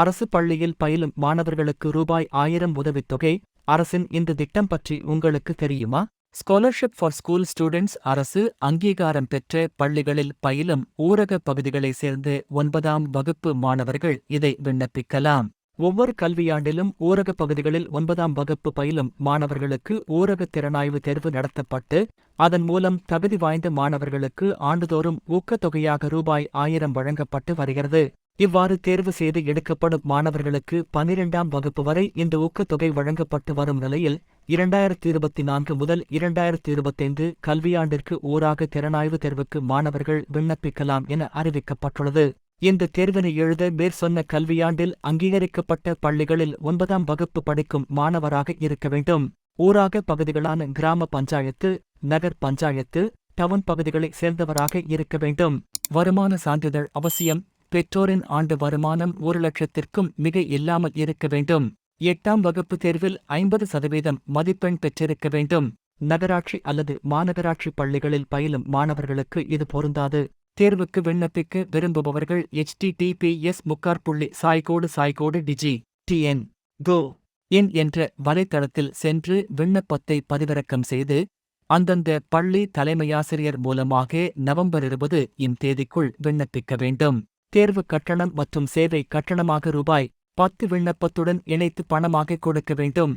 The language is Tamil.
அரசு பள்ளியில் பயிலும் மாணவர்களுக்கு ரூபாய் ஆயிரம் உதவித்தொகை அரசின் இந்த திட்டம் பற்றி உங்களுக்கு தெரியுமா? ஸ்காலர்ஷிப் ஃபார் ஸ்கூல் ஸ்டூடெண்ட்ஸ் அரசு அங்கீகாரம் பெற்ற பள்ளிகளில் பயிலும் ஊரக பகுதிகளைச் சேர்ந்த ஒன்பதாம் வகுப்பு மாணவர்கள் இதை விண்ணப்பிக்கலாம். ஒவ்வொரு கல்வியாண்டிலும் ஊரக பகுதிகளில் ஒன்பதாம் வகுப்பு பயிலும் மாணவர்களுக்கு ஊரக திறனாய்வு தேர்வு நடத்தப்பட்டு அதன் மூலம் தகுதி வாய்ந்த மாணவர்களுக்கு ஆண்டுதோறும் ஊக்கத்தொகையாக ரூபாய் ஆயிரம் வழங்கப்பட்டு வருகிறது. இவ்வாறு தேர்வு செய்து எடுக்கப்படும் மாணவர்களுக்கு பனிரெண்டாம் வகுப்பு வரை இந்த ஊக்கத்தொகை வழங்கப்பட்டு வரும் நிலையில் இரண்டாயிரத்தி இருபத்தி நான்கு முதல் இரண்டாயிரத்தி இருபத்தைந்து கல்வியாண்டிற்கு ஊராக திறனாய்வு தேர்வுக்கு மாணவர்கள் விண்ணப்பிக்கலாம் என அறிவிக்கப்பட்டுள்ளது. இந்த தேர்வினை எழுத மேற் சொன்ன கல்வியாண்டில் அங்கீகரிக்கப்பட்ட பள்ளிகளில் ஒன்பதாம் வகுப்பு படிக்கும் மாணவராக இருக்க வேண்டும். ஊராக பகுதிகளான கிராம பஞ்சாயத்து நகர் பஞ்சாயத்து டவுன் பகுதிகளைச் சேர்ந்தவராக இருக்க வேண்டும். வருமான சான்றிதழ் அவசியம். பெற்றோரின் ஆண்டு வருமானம் ஒரு லட்சத்திற்கும் மிக இல்லாமல் இருக்க வேண்டும். எட்டாம் வகுப்பு தேர்வில் ஐம்பது சதவீதம் மதிப்பெண் பெற்றிருக்க வேண்டும். நகராட்சி அல்லது மாநகராட்சி பள்ளிகளில் பயிலும் மாணவர்களுக்கு இது பொருந்தாது. தேர்வுக்கு விண்ணப்பிக்க விரும்புபவர்கள் எச்.டி.டி.பி.எஸ் முக்கார் புள்ளி சாய்கோடு சாய்கோடு டிஜி டிஎன் கோ இன் என்ற வலைத்தளத்தில் சென்று விண்ணப்பத்தை பதிவிறக்கம் செய்து அந்தந்த பள்ளி தலைமையாசிரியர் மூலமாக நவம்பர் இருபது இம் தேதிக்குள் விண்ணப்பிக்க வேண்டும். தேர்வு கட்டணம் மற்றும் சேவை கட்டணமாக ரூபாய் பத்து விண்ணப்பத்துடன் இணைத்து பணமாக கொடுக்க வேண்டும்.